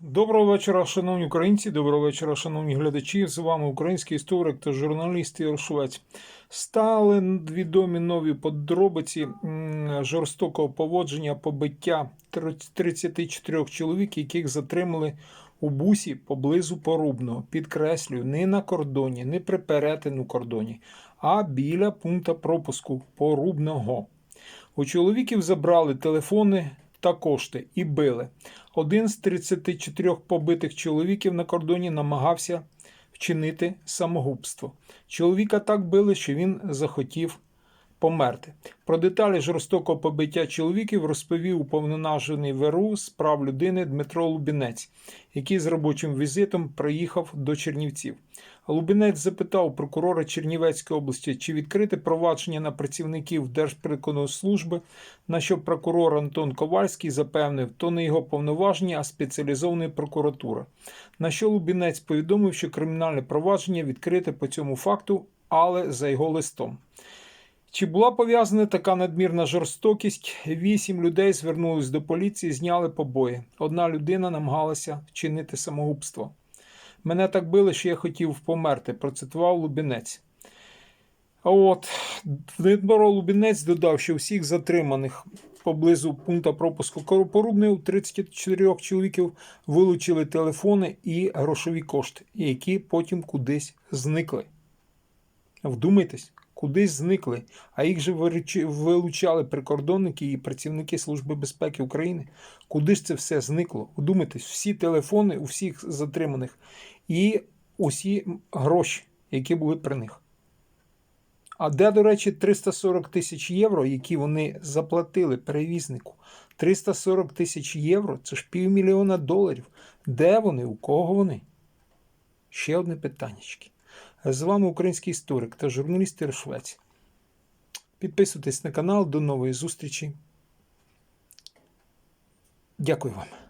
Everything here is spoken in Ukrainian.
Доброго вечора, шановні українці, доброго вечора, шановні глядачі. З вами український історик та журналіст Ігор Швець. Стали відомі нові подробиці жорстокого поводження побиття 34 чоловік, яких затримали у бусі поблизу Порубного. Підкреслюю, не на кордоні, не при перетину кордоні, а біля пункту пропуску Порубного. У чоловіків забрали телефони та кошти і били. Один з 34 побитих чоловіків на кордоні намагався вчинити самогубство. Чоловіка так били, що він захотів померти. Про деталі жорстокого побиття чоловіків розповів уповноважений ВРУ з прав людини Дмитро Лубінець, який з робочим візитом приїхав до Чернівців. Лубінець запитав прокурора Чернівецької області, чи відкрити провадження на працівників Держприкордонслужби, на що прокурор Антон Ковальський запевнив, то не його повноваження, а спеціалізована прокуратура. На що Лубінець повідомив, що кримінальне провадження відкрите по цьому факту, але за його листом. Чи була пов'язана така надмірна жорстокість? Вісім людей звернулись до поліції, зняли побої. Одна людина намагалася вчинити самогубство. Мене так били, що я хотів померти, процитував Лубінець. А от Дмитро Лубінець додав, що всіх затриманих поблизу пункту пропуску Порубний у 34 чоловіків вилучили телефони і грошові кошти, які потім кудись зникли. Вдумайтесь, кудись зникли, а їх же вилучали прикордонники і працівники Служби безпеки України. Куди ж це все зникло? Вдумайтесь, всі телефони у всіх затриманих і усі гроші, які були при них. А де, до речі, 340 тисяч євро, які вони заплатили перевізнику? 340 тисяч євро це ж півмільйона доларів. Де вони? У кого вони? Ще одне питаннячки. З вами український історик та журналіст Іршвець. Підписуйтесь на канал. До нової зустрічі. Дякую вам.